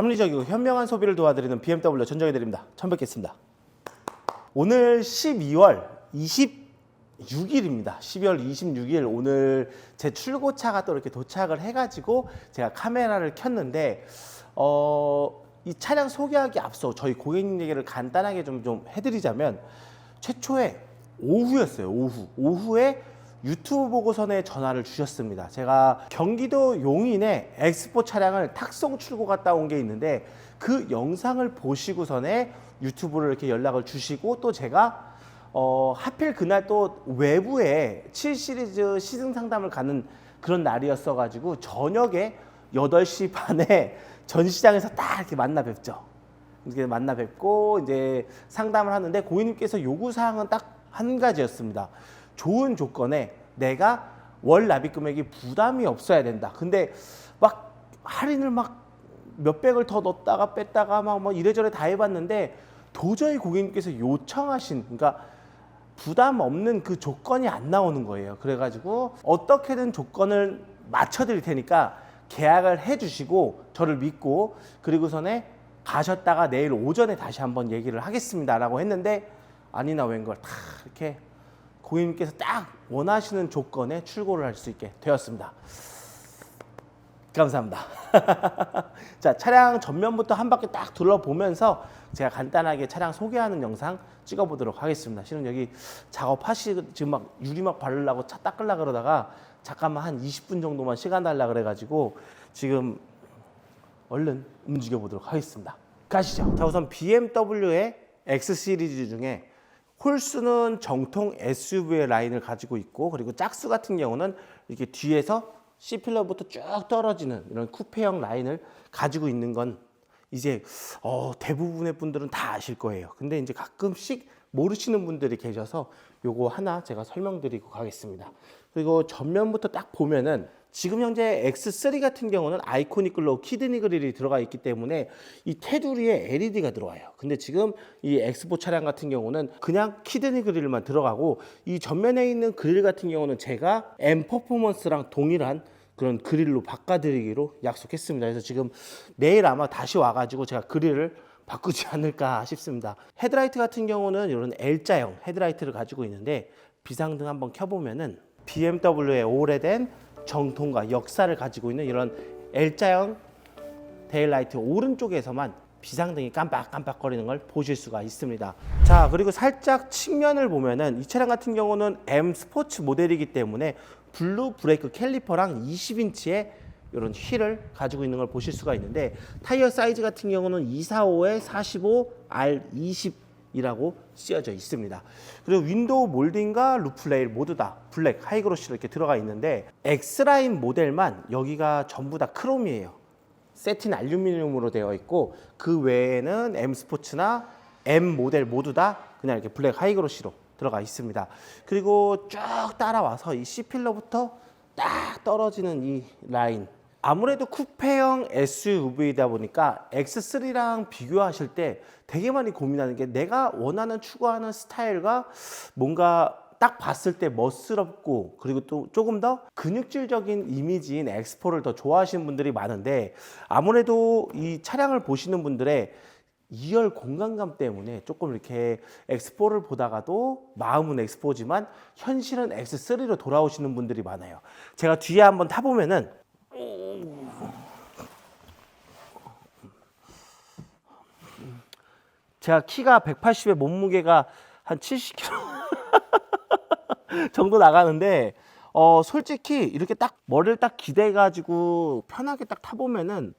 합리적이고 현명한 소비를 도와드리는 BMW 전정해 드립니다. 처음 뵙겠습니다. 오늘 12월 26일입니다. 12월 26일 오늘 제 출고차가 또 이렇게 도착을 해가지고 제가 카메라를 켰는데 어, 이 차량 소개하기 앞서 저희 고객님 얘기를 간단하게 좀, 좀 해드리자면 최초에 오후였어요. 오후 오후에 유튜브 보고선에 전화를 주셨습니다. 제가 경기도 용인에 엑스포 차량을 탁송 출고 갔다 온 게 있는데 그 영상을 보시고선에 유튜브를 이렇게 연락을 주시고 또 제가 어, 하필 그날 또 외부에 7 시리즈 시승 상담을 가는 그런 날이었어가지고 저녁에 8시 반에 전시장에서 딱 이렇게 만나 뵙죠. 이렇게 만나 뵙고 이제 상담을 하는데 고객님께서 요구 사항은 딱 한 가지였습니다. 좋은 조건에 내가 월 납입 금액이 부담이 없어야 된다. 근데 막 할인을 막 몇백을 더 넣었다가 뺐다가 막뭐 이래저래 다 해봤는데 도저히 고객님께서 요청하신 그러니까 부담 없는 그 조건이 안 나오는 거예요. 그래가지고 어떻게든 조건을 맞춰드릴 테니까 계약을 해주시고 저를 믿고 그리고선에 가셨다가 내일 오전에 다시 한번 얘기를 하겠습니다라고 했는데 아니나 웬걸 다 이렇게 고객님께서 딱 원하시는 조건에 출고를 할 수 있게 되었습니다. 감사합니다. 자, 차량 전면부터 한 바퀴 딱 둘러보면서 제가 간단하게 차량 소개하는 영상 찍어보도록 하겠습니다. 실은 여기 작업하시 지금 막 유리막 바르려고 차 닦으려 그러다가 잠깐만 한 20분 정도만 시간 달라 그래가지고 지금 얼른 움직여 보도록 하겠습니다. 가시죠. 자, 우선 BMW의 X 시리즈 중에 홀수는 정통 SUV의 라인을 가지고 있고 그리고 짝수 같은 경우는 이렇게 뒤에서 C필러부터 쭉 떨어지는 이런 쿠페형 라인을 가지고 있는 건 이제 어, 대부분의 분들은 다 아실 거예요. 근데 이제 가끔씩 모르시는 분들이 계셔서 요거 하나 제가 설명드리고 가겠습니다. 그리고 전면부터 딱 보면은 지금 현재 X3 같은 경우는 아이코닉 글로우 키드니 그릴이 들어가 있기 때문에 이 테두리에 LED가 들어와요. 근데 지금 이 엑스포 차량 같은 경우는 그냥 키드니 그릴만 들어가고 이 전면에 있는 그릴 같은 경우는 제가 M 퍼포먼스랑 동일한 그런 그릴로 바꿔드리기로 약속했습니다. 그래서 지금 내일 아마 다시 와가지고 제가 그릴을 바꾸지 않을까 싶습니다. 헤드라이트 같은 경우는 이런 L자형 헤드라이트를 가지고 있는데 비상등 한번 켜보면은 BMW의 오래된 정통과 역사를 가지고 있는 이런 L자형 데일라이트 오른쪽에서만 비상등이 깜빡깜빡거리는 걸 보실 수가 있습니다. 자, 그리고 살짝 측면을 보면은 이 차량 같은 경우는 M 스포츠 모델이기 때문에 블루 브레이크 캘리퍼랑 20인치의 이런 휠을 가지고 있는 걸 보실 수가 있는데 타이어 사이즈 같은 경우는 245에 45 R20 이라고 쓰여져 있습니다. 그리고 윈도우 몰딩과 루플레일 모두 다 블랙 하이그로시로 이렇게 들어가 있는데 X라인 모델만 여기가 전부 다 크롬이에요. 세틴 알루미늄으로 되어 있고 그 외에는 M 스포츠나 M 모델 모두 다 그냥 이렇게 블랙 하이그로시로 들어가 있습니다. 그리고 쭉 따라와서 이 C 필러부터 딱 떨어지는 이 라인. 아무래도 쿠페형 SUV이다 보니까 X3랑 비교하실 때 되게 많이 고민하는 게 내가 원하는 추구하는 스타일과 뭔가 딱 봤을 때 멋스럽고 그리고 또 조금 더 근육질적인 이미지인 엑스포를 더 좋아하시는 분들이 많은데 아무래도 이 차량을 보시는 분들의 2열 공간감 때문에 조금 이렇게 엑스포를 보다가도 마음은 엑스포지만 현실은 X3로 돌아오시는 분들이 많아요. 제가 뒤에 한번 타보면은 제가 키가 180에 몸무게가 한 70kg 정도 나가는데 어 솔직히 이렇게 딱 머리를 딱 기대 가지고 편하게 딱 타보면은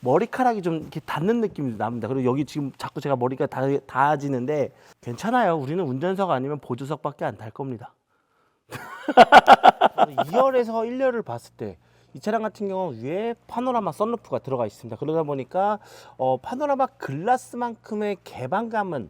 머리카락이 좀 이렇게 닿는 느낌이 납니다. 그리고 여기 지금 자꾸 제가 머리가 닿, 닿아지는데 괜찮아요. 우리는 운전석 아니면 보조석밖에 안탈 겁니다. 2열에서 1열을 봤을 때 이 차량 같은 경우는 위에 파노라마 썬루프가 들어가 있습니다. 그러다 보니까 어, 파노라마 글라스만큼의 개방감은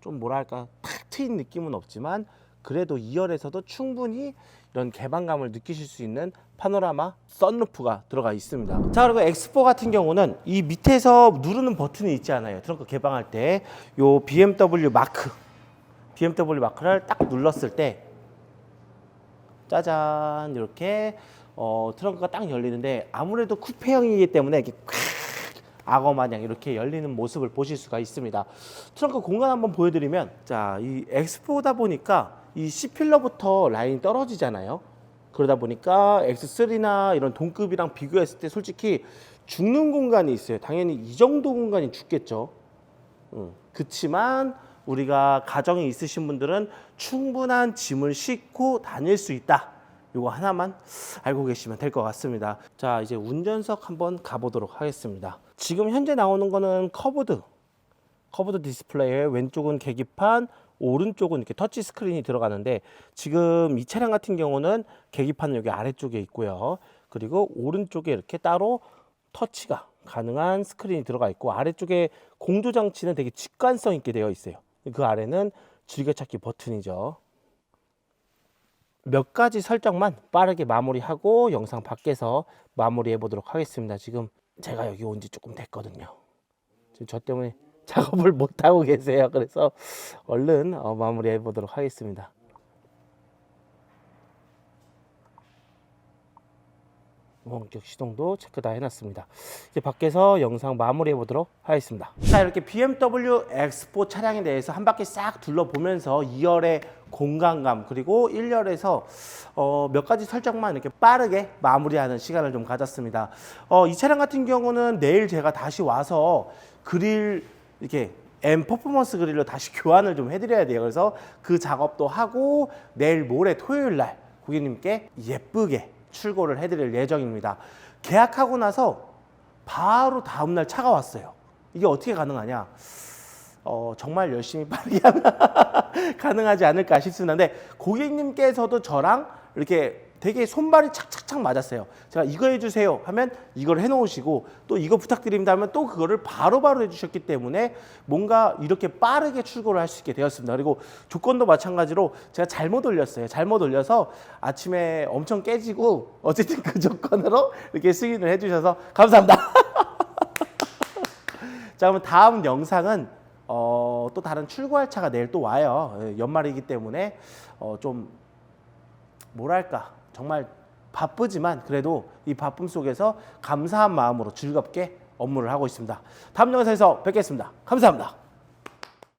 좀 뭐랄까 탁 트인 느낌은 없지만 그래도 2열에서도 충분히 이런 개방감을 느끼실 수 있는 파노라마 썬루프가 들어가 있습니다. 자 그리고 엑스포 같은 경우는 이 밑에서 누르는 버튼이 있지 않아요. 트렁크 개방할 때 요 BMW 마크 BMW 마크를 딱 눌렀을 때 짜잔 이렇게 어, 트렁크가 딱 열리는데 아무래도 쿠페형이기 때문에 이렇게 콱 악어 마냥 이렇게 열리는 모습을 보실 수가 있습니다. 트렁크 공간 한번 보여드리면 자, 이 X4다 보니까 이 C 필러부터 라인이 떨어지잖아요. 그러다 보니까 X3나 이런 동급이랑 비교했을 때 솔직히 죽는 공간이 있어요. 당연히 이 정도 공간이 죽겠죠. 음, 그치만 우리가 가정이 있으신 분들은 충분한 짐을 싣고 다닐 수 있다. 요거 하나만 알고 계시면 될 것 같습니다. 자, 이제 운전석 한번 가보도록 하겠습니다. 지금 현재 나오는 거는 커브드, 커브드 디스플레이에 왼쪽은 계기판, 오른쪽은 이렇게 터치 스크린이 들어가는데 지금 이 차량 같은 경우는 계기판은 여기 아래쪽에 있고요. 그리고 오른쪽에 이렇게 따로 터치가 가능한 스크린이 들어가 있고 아래쪽에 공조 장치는 되게 직관성 있게 되어 있어요. 그 아래는 즐겨찾기 버튼이죠. 몇 가지 설정만 빠르게 마무리하고 영상 밖에서 마무리해 보도록 하겠습니다. 지금 제가 여기 온 지 조금 됐거든요. 지금 저 때문에 작업을 못 하고 계세요. 그래서 얼른 어, 마무리해 보도록 하겠습니다. 원격 시동도 체크 다 해놨습니다. 이제 밖에서 영상 마무리해 보도록 하겠습니다. 자 이렇게 BMW X4 차량에 대해서 한 바퀴 싹 둘러보면서 2열의 공간감 그리고 1열에서 어, 몇 가지 설정만 이렇게 빠르게 마무리하는 시간을 좀 가졌습니다. 어, 이 차량 같은 경우는 내일 제가 다시 와서 그릴 이렇게 M 퍼포먼스 그릴로 다시 교환을 좀 해드려야 돼요. 그래서 그 작업도 하고 내일 모레 토요일 날 고객님께 예쁘게 출고를 해드릴 예정입니다. 계약하고 나서 바로 다음날 차가 왔어요. 이게 어떻게 가능하냐? 어, 정말 열심히 빠르게 하면 가능하지 않을까 싶습니다. 근데 고객님께서도 저랑 이렇게 되게 손발이 착착착 맞았어요. 제가 이거 해주세요 하면 이걸 해놓으시고 또 이거 부탁드립니다 하면 또 그거를 바로 바로 해주셨기 때문에 뭔가 이렇게 빠르게 출고를 할 수 있게 되었습니다. 그리고 조건도 마찬가지로 제가 잘못 올렸어요. 잘못 올려서 아침에 엄청 깨지고 어쨌든 그 조건으로 이렇게 승인을 해주셔서 감사합니다. 자 그러면 다음 영상은 어, 또 다른 출고할 차가 내일 또 와요. 예, 연말이기 때문에 어, 좀 뭐랄까 정말 바쁘지만 그래도 이 바쁨 속에서 감사한 마음으로 즐겁게 업무를 하고 있습니다. 다음 영상에서 뵙겠습니다. 감사합니다.